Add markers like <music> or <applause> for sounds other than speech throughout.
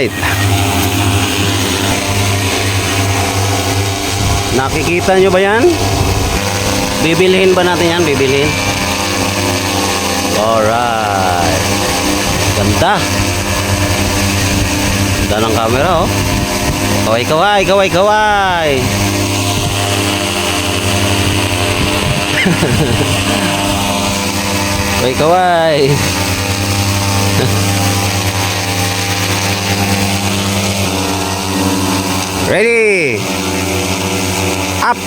Alright. Nakikita nyo ba yan? Bibilhin ba natin yan? Bibilhin. Alright. Ganda. Ganda ng camera oh. Kaway kaway, kaway kaway. <laughs> kaway kaway. <laughs> Ready? Up.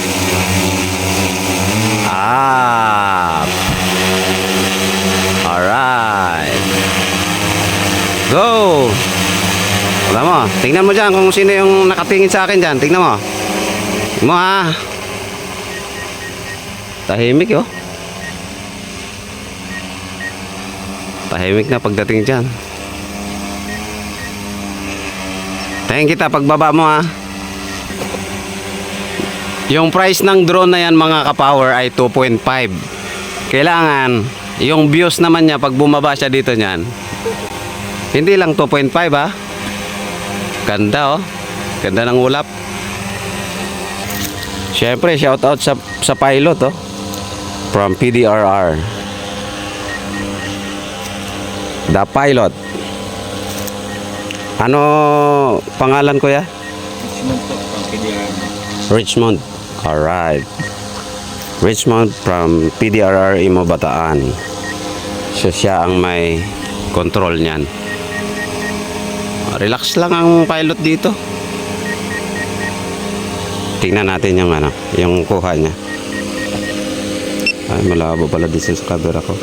Up. Alright. Go. Wala mo. Tingnan mo dyan kung sino yung nakatingin sa akin dyan. Tingnan mo. Tingnan mo ha. Tahimik oh. Tahimik na pagdating dyan. Tingin kita pagbaba mo ha. Yung price ng drone na yan mga ka-power ay 2.5. Kailangan, yung views naman niya pag bumaba siya dito niyan, hindi lang 2.5 ha. Ganda oh. Ganda ng ulap. Siyempre, shout out sa, sa pilot oh. From PDRR. The pilot. Ano pangalan ko ya? PDR. Richmond. Alright. Richmond from PDRR Imo Bataan. So siya ang may control niyan. Relax lang ang pilot dito. Tingnan natin yung ano, yung kuha niya. Ay, malabo pala dito sa camera ko.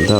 Ito.